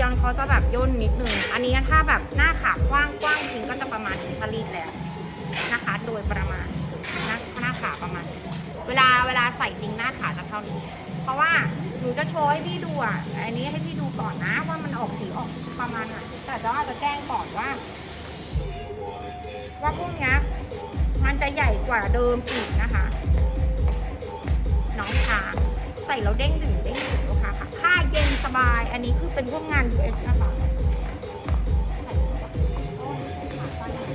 ยอนเขาจะแบบย่นนิดนึง อันนี้ถ้าแบบหน้าขากว้างกว้างจริงก็จะประมาณนี้ผลิตแล้วนะคะ โดยประมาณหน้าหน้าขาประมาณ เวลาเวลาใส่จริงหน้าขาจะเท่านี้ เพราะว่าหนูจะโชว์ให้พี่ดูอะ อันนี้ให้พี่ดูก่อนนะว่ามันออกสีออกประมาณไหนแต่จะอาจจะแจ้งก่อนว่า ว่าพวกนี้มันจะใหญ่กว่าเดิมอีกนะคะ น้องค่ะใส่แล้วเด้งดึงเด้งดึงลูกค้าค่ะาเย็นสบาย อันนี้คือเป็นพวกงาน US นะคะใส่อ้ยขาสั้นอะ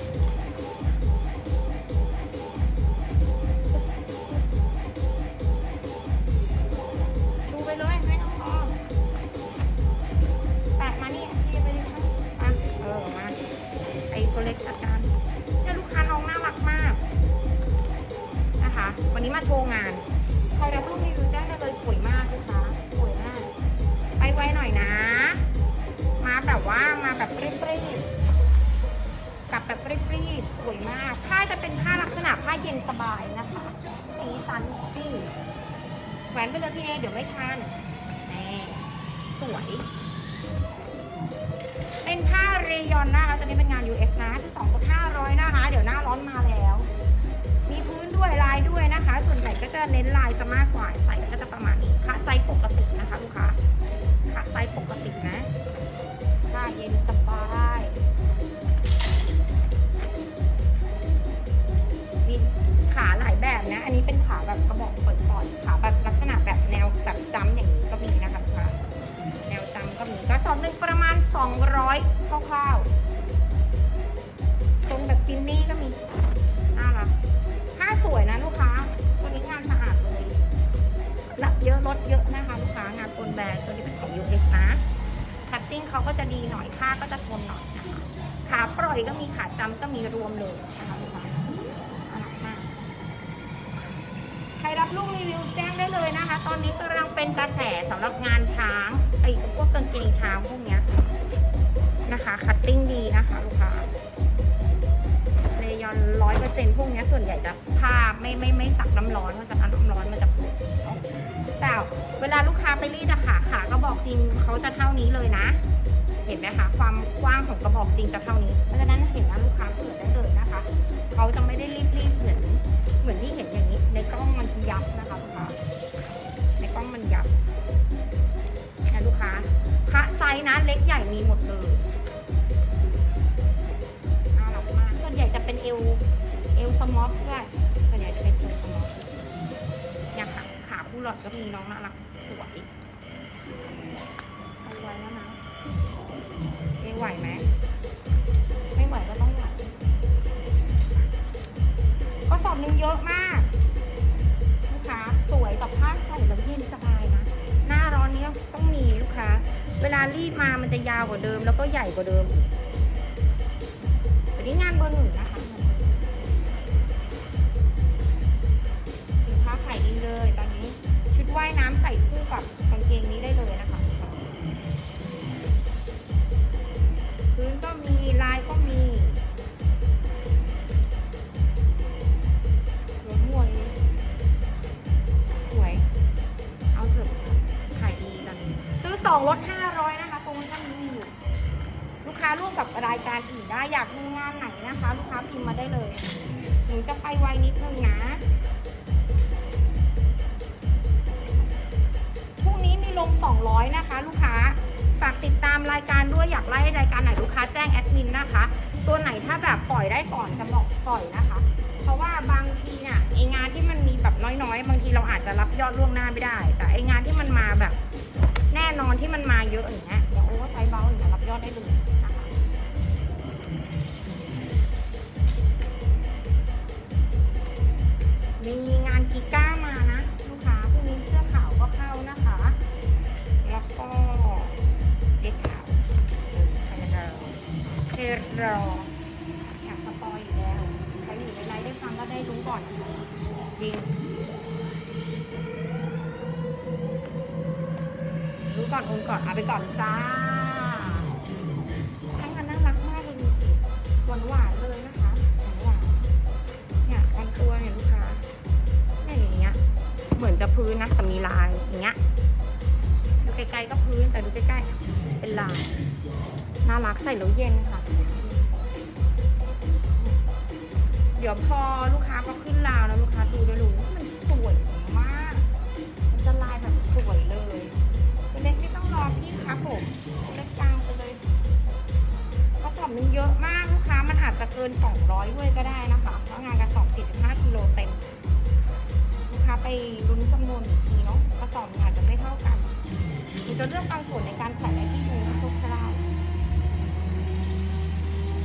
ชูไปเลยไม่ต้องรอแปะมานี่พี่ไปดิค่ะมาเออมาไอ้ตัวเล็กจัดการเนี่ยลูกค้าน้องน่ารักมาก นะคะ วันนี้มาโชว์งาน ใครรับรูปรีวิวแจ้งได้เลยสวย ไปไวหน่อยนะ มาแบบว่ามาแบบรีบๆกลับแบบรีบๆสวยมากผ้าจะเป็นผ้าลักษณะผ้าเย็นสบายนะคะ สีสันนี่แหวนไปเลยพี่เอเดี๋ยวไม่ทันนี่สวย เป็นผ้าเรยอนนะคะตัวนี้เป็นงาน US นะที่2ก็500นะคะ เดี๋ยวหน้าร้อนมาแล้ว มีพื้นด้วยลายด้วยนะคะ ส่วนใหญ่ก็จะเน้นลายจะมากกว่าใส่ก็จะประมาณนี้ค่ะไซส์ปกตินะคะลูกค้า ค่ะไซส์ปกตินะผ้าเย็นสบายมีขาหลายแบบนะ อันนี้เป็นขาแบบกระบอกปล่อยๆขาแบบลักษณะแบบแนวแบบจ้ำอย่างนี้ก็มีนะคะลูกค้าแนวจ้ำก็มีก็สอบหนึ่งประมาณ 200คร่าวๆทรงแบบจิมมี่ก็มีน่ารักผ้าสวยนะลูกค้า ลดเยอะนะคะลูกค้างานปนแบรนด์ตัวนี้เป็นของ US นะคัตติ้งเขาก็จะดีหน่อยผ้าก็จะทนหน่อยนะคะขาปล่อยก็มีขาจำก็มีรวมเลยนะคะลูกค้าใครรับลูกรีวิวแจ้งได้เลยนะคะ ตอนนี้กำลังเป็นกระแสสำหรับงานช้างไอ้พวกกางเกงช้างพวกเนี้ยนะคะ คัตติ้งดีนะคะลูกค้า เซนต์พวกนี้ส่วนใหญ่จะผ้าไม่ไม่ไม่สักน้ำร้อนเพราะจะทำน้ำร้อนมันจะปวดเนแต่เวลาลูกค้าไปรีดอะค่ะขากระบอกจริงเขาจะเท่านี้เลยนะ เห็นไหมคะความกว้างของกระบอกจริงจะเท่านี้ เพราะฉะนั้นเห็นนะลูกค้าเปิดได้เลยนะคะเขาจะไม่ได้รีบรีบๆเหมือนเหมือนที่เห็นอย่างนี้ ในกล้องมันยับนะคะลูกค้าในกล้องมันยับนะลูกค้าคะไซส์นะเล็กใหญ่มีหมดเลยน่ารักมากส่วนใหญ่จะเป็นเอวเอว สมอฟด้วยส่วนใหญ่จะเป็นเอวสมอฟเนี่ยค่ะขาคู่หลอดก็มีน้องน่ารัก วงหน้าไม่ได้ แต่ไองานที่มันมาแบบ แน่นอนที่มันมาเยอะอย่างเงี้ยเดี๋ยวโอเวอร์ไซส์เบาอย่างเงี้ยรับยอดได้เลยนะคะมีงานกีก้ามานะลูกค้าพวกนี้เสื้อขาวก็เข้านะคะ แล้วก็เด็กขาวเทรอเทรออยากสปอยอยู่แล้วใครอยู่ในไลฟ์ได้ฟังก็ได้รู้ก่อนจริง ก่อนอนก่อนเอาไปก่อนจ้าทั้งนั้นน่ารักมากเลยดูสิหวานหวานๆเลยนะคะหวานเนี่ยบางตัวเนี่ยลูกค้าเนี่ยอย่างเงี้ย เหมือนจะพื้นนะแต่มีลายอย่างเงี้ยดูไกลๆก็พื้นแต่ดูใกล้ๆเป็นลายน่ารักใส่แล้วเย็นค่ะ เดี๋ยวพอลูก ไปลุ้นจำนวนอีกทีเนาะกระสอบมันอาจจะไม่เท่ากันหรือจะเลือกบางส่วนในการแขวนในที่ดูโชคก็ได้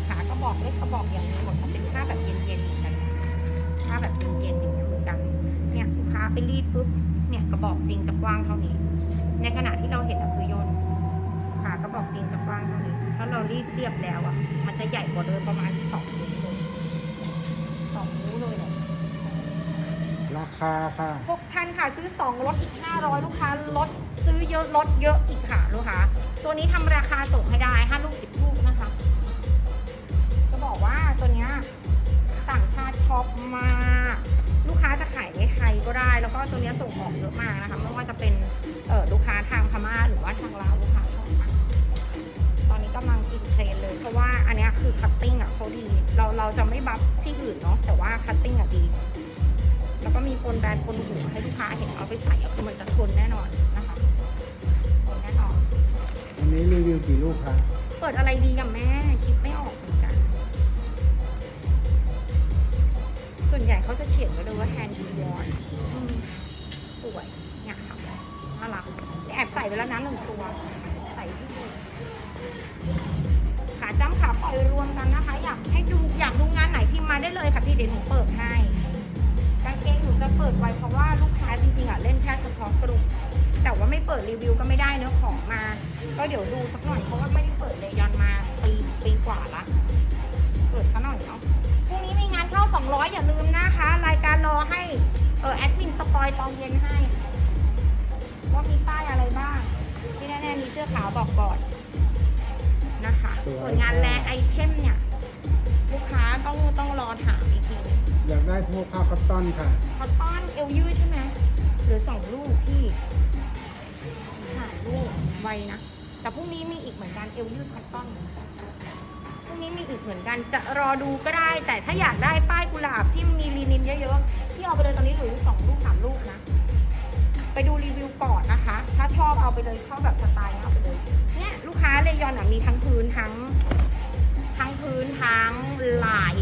ขากระบอกเล็กกระบอกอย่างนี้หมดมันเป็นผ้าแบบเย็นๆเหมือนกันผ้าแบบเย็นๆอย่างนี้เหมือนกัน เนี่ยลูกค้าไปรีดปุ๊บเนี่ยกระบอกจริงจะกว้างเท่านี้ ในขณะที่เราเห็นอะคือย่นขากระบอกจริงจะกว้างเท่านี้ถ้าเรารีดเรียบแล้วอะมันจะใหญ่กว่าเดิมประมาณสองนิ้วเลยสองนิ้วเลยเนี่ย ราคาค่ะหกพันค่ะ ซื้อสองลดอีกห้าร้อยลูกค้า ลดซื้อเยอะลดเยอะอีกค่ะ ลูกค้า ตัวนี้ทำราคาส่งให้ ไรดีกับแม่ คิดไม่ออกเหมือนกัน ส่วนใหญ่เขาจะเขียนไว้เลยว่าแฮนด์ยูวอนสวยเนี่ยค่ะน่ารักแอบใส่ไปแล้วนะหนึ่งตัว ใส่ที่สุดขาจ้ำขาปล่อยรวมกันนะคะ อยากให้ดูอยากดูงานไหนพิมพ์มาได้เลยค่ะพี่เดี๋ยวหนูเปิดให้กางเกงหนูจะเปิดไว้เพราะว่าลูกค้าจริงๆอะเล่นแค่เฉพาะกลุ่ม แต่ว่าไม่เปิดรีวิวก็ไม่ได้เนื้อะของมา ก็เดี๋ยวดูสักหน่อยเพราะว่าไม่ได้เปิดเลยยอนมาปีปีกว่าละเปิดซะหน่อยเนาะพรุ่งนี้มีงานเข้า 200 อย่าลืมนะคะ รายการรอให้เออแอดมินสปอยตอนเย็นให้ ว่ามีป้ายอะไรบ้าง ที่แน่ๆมีเสื้อขาวบอกก่อนนะคะส่วนงานแลไอเทมเนี่ย ลูกค้าต้องต้องรอถามอีกทีนึงอยากได้พวกผ้าคอตตอนค่ะคอตตอนเอลยืดใช่ไหมหรือสองลูกที่หา ลูกไวนะ แต่พรุ่งนี้มีอีกเหมือนกันเอลยืดคอตตอนเหมือนกันพรุ่งนี้มีอีกเหมือนกันจะรอดูก็ได้ แต่ถ้าอยากได้ป้ายกุหลาบที่มีลีนินเยอะๆที่เอาไปเลยตอนนี้เหลืออยู่สองลูกสามลูกนะ ไปดูรีวิวก่อนนะคะ ถ้าชอบเอาไปเลยชอบแบบสไตล์เอาไปเลยเนี่ยลูกค้าเลยอนอะมีทั้งพื้นทั้ง ทั้งพื้นทั้งลาย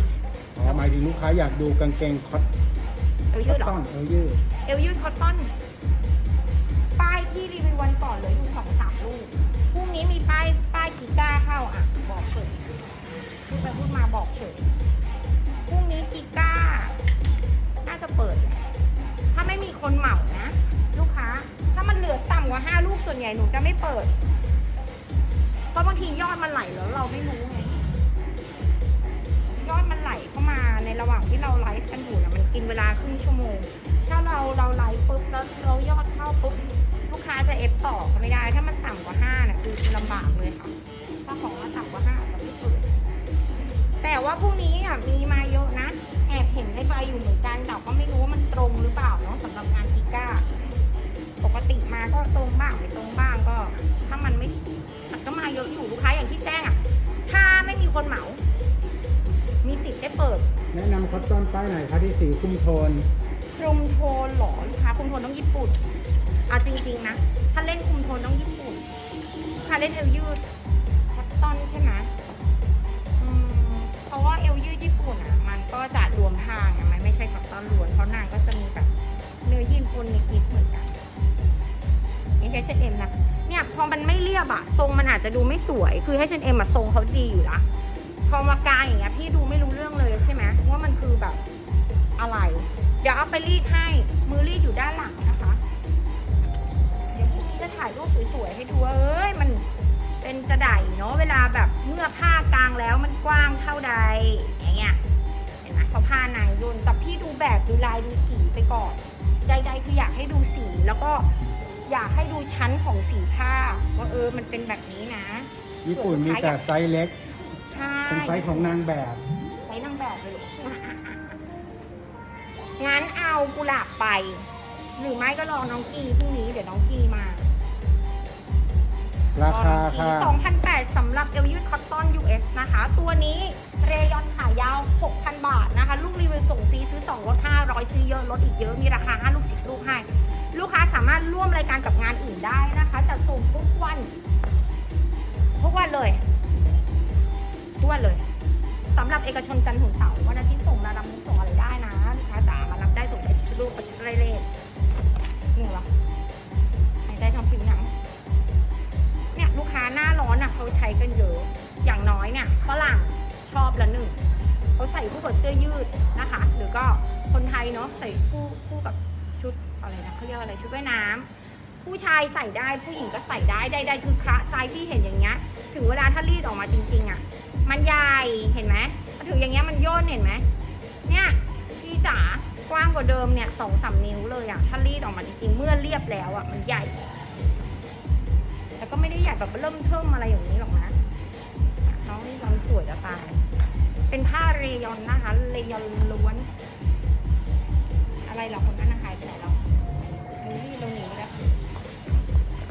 อ๋อหมายถึงลูกค้าอยากดูกางเกงคอตเอลคยือดตเหรตออนเออยืด เอลยืดคอตตอน ที่รีวิววันก่อนเหลยอยู่สองสามลูกพรุ่งนี้มีป้ายป้ายกีก้าเข้าอะ บอกเฉยพูดไปพูดมาบอกเฉยพรุ่งนี้กีก้า น่าจะเปิด ถ้าไม่มีคนเหมานะ ลูกค้า ถ้ามันเหลือต่ำกว่าห้าลูกส่วนใหญ่หนูจะไม่เปิดเพราะบางทียอดมันไหลแล้วเราไม่รู้ไงยอดมันไหลเข้ามาในระหว่างที่เราไลฟ์กันอยู่นะมันกินเวลาครึ่งชั่วโมง ถ้าเราเราไลฟ์ปุ๊บแล้วเรายอดเข้าปุ๊บ ค้าจะเอฟต่อก็ไม่ได้ ถ้ามันต่ำกว่าห้าน่ะคือลำบากเลยค่ะถ้าของมันต่ำกว่าห้าจะไม่เปิดแต่ว่าพรุ่งนี้อะมีมาเยอะนะ แอบเห็นในใบอยู่เหมือนกันแต่ก็ไม่รู้ว่ามันตรงหรือเปล่าเนาะสำหรับงานกิก้า ปกติมาก็ตรงบ้างไม่ตรงบ้างก็ ถ้ามันไม่มันก็มาเยอะอยู่ลูกค้าอย่างที่แจ้งอะ ถ้าไม่มีคนเหมา มีสิทธิ์ได้เปิด แนะนำคอตตอนป้ายไหนคะที่สีคุมโทนคุมโทนเหรอลูกค้าคุมโทนต้องญี่ปุ่น เอาจริงๆนะ ถ้าเล่นคุมโทนต้องญี่ปุ่นลูกค้าเล่นเอวยืดคอตตอนใช่ไหมอืมเพราะว่าเอวยืดญี่ปุ่นอะ มันก็จะรวมผ้าไงมันไม่ใช่คอตตอนล้วน เพราะนางก็จะมีแบบเนื้อยีนปนนิดๆเหมือนกันนี่ H&M นเอ็มนะ เนี่ยพอมันไม่เรียบอะทรงมันอาจจะดูไม่สวย คือ H&M อะทรงเขาดีอยู่ละพอมากางอย่างเงี้ยพี่ดูไม่รู้เรื่องเลยใช่ไหมว่ามันคือแบบอะไร เดี๋ยวเอาไปรีดให้ มือรีดอยู่ด้านหลังนะคะ ถ่ายรูปสวยๆให้ดูว่าเอ้ยมันเป็นจะไดเนาะเวลาแบบเมื่อผ้ากางแล้วมันกว้างเท่าใดอย่างเงี้ยเห็นไหมพอผ้านางย่นแต่พี่ดูแบบดูลายดูสีไปก่อนใดๆคืออยากให้ดูสีแล้วก็อยากให้ดูชั้นของสีผ้าว่าเออมันเป็นแบบนี้นะญี่ปุ่นมีแต่ไซส์เล็กใช่เป็นไซส์ของนางแบบใช้นางแบบเลยลูกงั้นเอากุหลาบไป หรือไม่ก็รอน้องกีพรุ่งนี้เดี๋ยวน้องกีมา ราคาค่ะ 2,800สำหรับเอลยืดคอตตอน US นะคะ ตัวนี้เรยอนขายาว 6,000 บาทนะคะ ลูกรีวิวส่งฟรีซื้อ 2 ลด 500 ซื้อเยอะลดอีกเยอะ มีราคา 5 ลูก 10 ลูกให้ ลูกค้าสามารถร่วมรายการกับงานอื่นได้นะคะจะส่งทุกวัน ทุกวันเลยทุกวันเลยสำหรับเอกชนจันทร์ถึงเสาร์วันอาทิตย์ส่งระดับมุกส่งอะไรได้นะลูกค้าจ๋ามารับได้ส่งได้ทุกลูกไปเรื่อยๆนี่เหรอ เขาใช้กันเยอะ อย่างน้อยเนี่ยฝรั่งชอบละหนึ่งเขาใส่คู่กับเสื้อยืดนะคะ หรือก็คนไทยเนาะใส่คู่คู่กับชุดอะไรนะเขาเรียกอะไรชุดว่ายน้ำผู้ชายใส่ได้ผู้หญิงก็ใส่ได้ใดๆคือคละไซส์ที่เห็นอย่างเงี้ยถึงเวลาถ้ารีดออกมาจริงๆอะมันใหญ่เห็นไหมถึงอย่างเงี้ยมันย่นเห็นไหมเนี่ยพี่จ๋ากว้างกว่าเดิมเนี่ยสองสามนิ้วเลยอะถ้ารีดออกมาจริงๆเมื่อเรียบแล้วอะมันใหญ่ แต่ก็ไม่ได้ใหญ่แบบเริ่มเทิมอะไรอย่างนี้หรอกนะน้องนี่ลำสวยจะตายเป็นผ้าเรยอนนะคะ เรยอนล้วน อะไรเหรอคนนั้นนะหายไปไหนแล้วอันนี้เราหนีไปแล้ว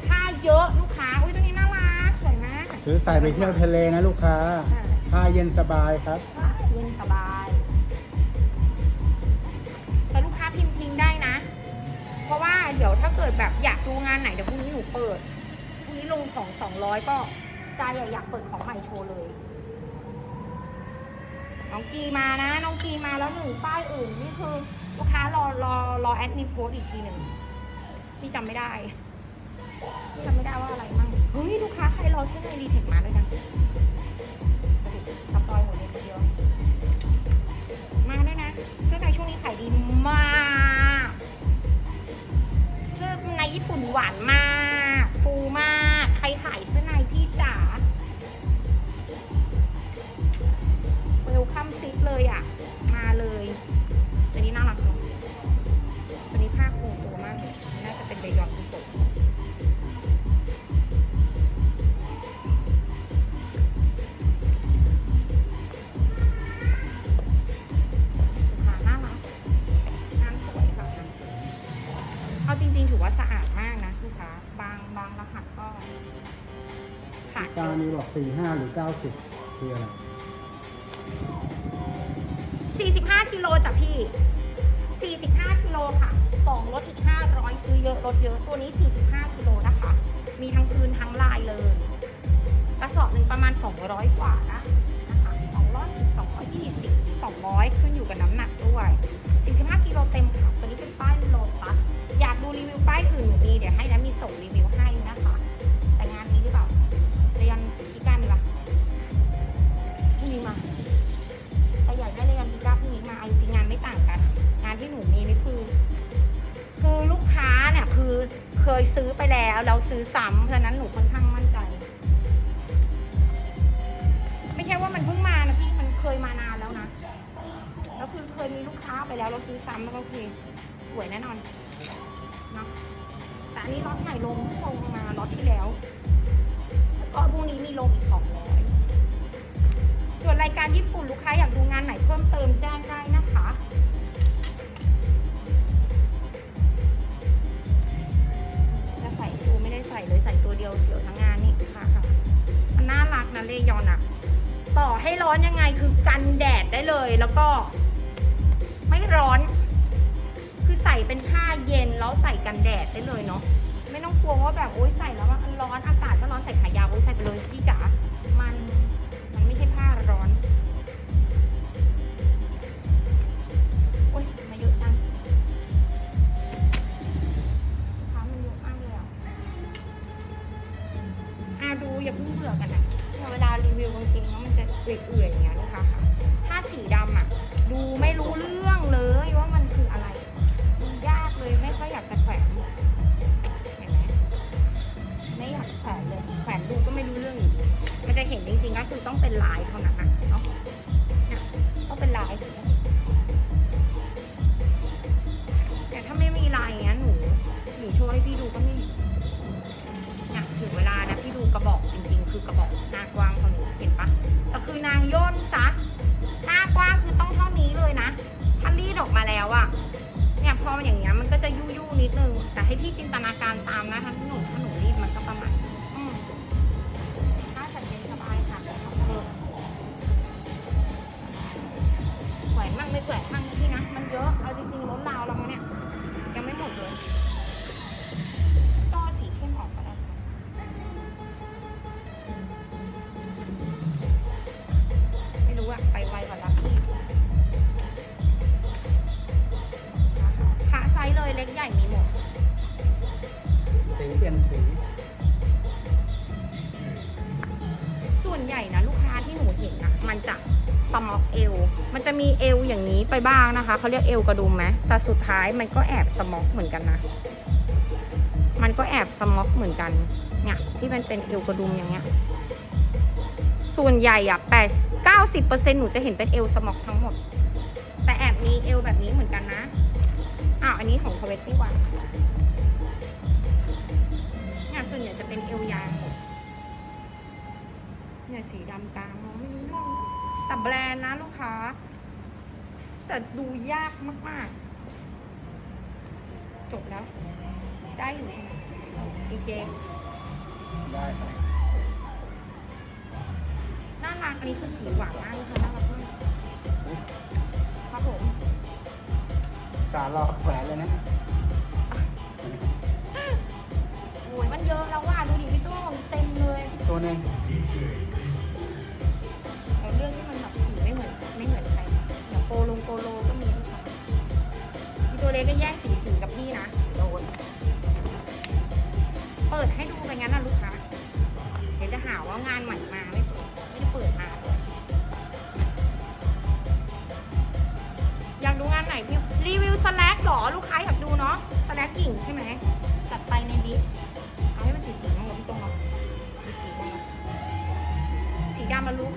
ผ้าเยอะลูกค้าอุ้ยตัวนี้น่ารักสวยมากซื้อใส่ไปเที่ยวทะเลนะลูกค้าอะผ้าเย็นสบายครับผ้าเย็นสบายแต่ลูกค้าพิมพ์ทิ้งได้นะ เพราะว่าเดี๋ยวถ้าเกิดแบบอยากดูงานไหนเดี๋ยวพรุ่งนี้หนูเปิดพรุ่งนี้ ลงของสองร้อยก็ใจอะอยากเปิดของใหม่โชว์เลย น้องกีมานะ น้องกีมาแล้วหนึ่งป้ายอื่นนี่คือลูกค้ารอรอรอแอดมินโพสต์อีกทีหนึ่งพี่จำไม่ได้พี่จำไม่ได้ว่าอะไรมั่งเฮ้ยลูกค้าใครรอเสื้อในรีเทคมาด้วยนะสรุปสปอยหมดเลยทีเดียวมาด้วยนะเสื้อในช่วงนี้ขายดีมากเสื้อในญี่ปุ่นหวานมาก ฟูมาก ใคร สี่ห้าหรือเก้าสิบคืออะไร45กิโลจ้ะพี่ 45กิโลค่ะ2ลดอีก 500 ซื้อเยอะลดเยอะ ตัวนี้ 45กิโลนะคะ มีทั้งพื้นทั้งลายเลย กระสอบหนึ่งประมาณ 200 กว่านะนะคะ210 220 200 ขึ้นอยู่กับน้ำหนักด้วย 45กิโลเต็มค่ะ ตัวนี้เป็นป้ายโลตัส อยากดูรีวิวป้ายอื่นหนูมีเดี๋ยวให้นะมีส่งรีวิว ยซื้อไปแล้วแล้วซื้อซ้ำเพราะฉะนั้นหนูค่อนข้างมั่นใจ ไม่ใช่ว่ามันเพิ่งมานะพี่มันเคยมานานแล้วนะแล้วคือเคยมีลูกค้าไปแล้วเราซื้อซ้ำแล้วก็คือสวยแน่นอนเนาะแต่อันนี้ล็อตใหม่ลงลงมาล็อตที่แล้วแล้วก็พรุ่งนี้มีลงอีกสองร้อยส่วนรายการญี่ปุ่นลูกค้าอยากดูงานไหนเพิ่มเติมแจ้งได้นะคะ ใส่เลยใส่ตัวเดียวเดียวทั้งงานนี่ค่ะค่ะมันน่ารักนะเลยอนอะต่อให้ร้อนยังไงคือกันแดดได้เลยแล้วก็ ไม่ร้อน คือใส่เป็นผ้าเย็นแล้วใส่กันแดดได้เลยเนาะไม่ต้องกลัวว่าแบบโอ๊ยใส่แล้วอน ไปบ้างนะคะเขาเรียกเอวกระดุมไหมแต่สุดท้ายมันก็แอบสม็อกเหมือนกันนะ มันก็แอบสม็อกเหมือนกันเนี่ยที่มันเป็นเอวกระดุมอย่างเงี้ย ส่วนใหญ่อะแปดเก้าสิบเปอร์เซ็นหนูจะเห็นเป็นเอวสม็อกทั้งหมด แต่แอบมีเอวแบบนี้เหมือนกันนะอ้าวอันนี้ของทเวตี้วันเนี่ยส่วนใหญ่จะเป็นเอวยางเนี่ยสีดำกลางมองไม่รู้เรื่องแต่แบรนด์นะลูกค้า แต่ดูยากมาก ๆ จบแล้ว ได้อยู่ใช่ไหมดีเจได้ครับน่ารักอันนี้คือสีหวานมากเลยค่ะน่ารักมากครับผมสารอแขวนเลยนะโอ้ยมันเยอะแล้วว่าดูดิพี่ตุ้มเต็มเลย ตัวหนึง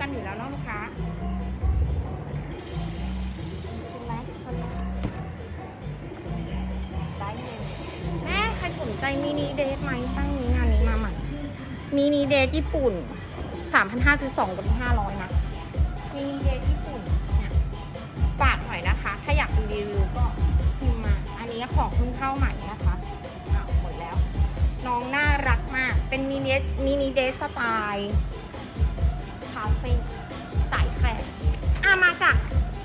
กันอยู่แล้วเนาะลูกค้าแม่ใครสนใจมินิเดทไหมตั้งนี้งานนี้มาใหม่มินิเดทญี่ปุ่น3,500ซื้อ2กับ500นะมินิเดทญี่ปุ่นเนี่ยฝากหน่อยนะคะ ถ้าอยากดูรีวิวก็พิมพ์มา อันนี้ของเพิ่งเข้าใหม่นะคะอ้าหมดแล้ว น้องน่ารักมาก เป็นมินิเดทมินิเดทสไตล์าเฟ่สายแฟร์อะมาจ้ะ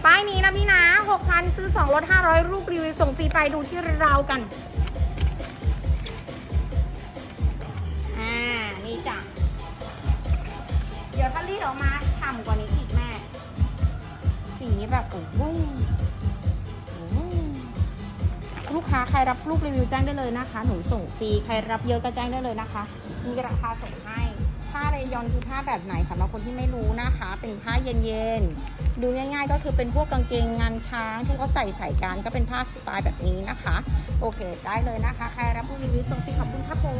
ป้ายนี้นะพี่นะ6,000 ซื้อ 2 ลด 500 รูปรีวิวส่งฟรีไปดูที่เรากัน อ่า นี่จ้ะ เดี๋ยวถ้ารีดออกมาฉ่ำกว่านี้อีกแม่ สีแบบโอ้โหลูกค้าใครรับรูปรีวิวแจ้งได้เลยนะคะ หนูส่งฟรี ใครรับเยอะก็แจ้งได้เลยนะคะ มีราคาส่งให้ ผ้าเรยอนคือผ้าแบบไหนสำหรับคนที่ไม่รู้นะคะ เป็นผ้าเย็นๆ ดูง่าย ๆ ก็คือเป็นพวกกางเกงงานช้างที่เขาใส่ใส่กันก็เป็นผ้าสไตล์แบบนี้นะคะ โอเค ได้เลยนะคะ ใครรับผู้รีวิวส่งที่ขอบคุณครับผม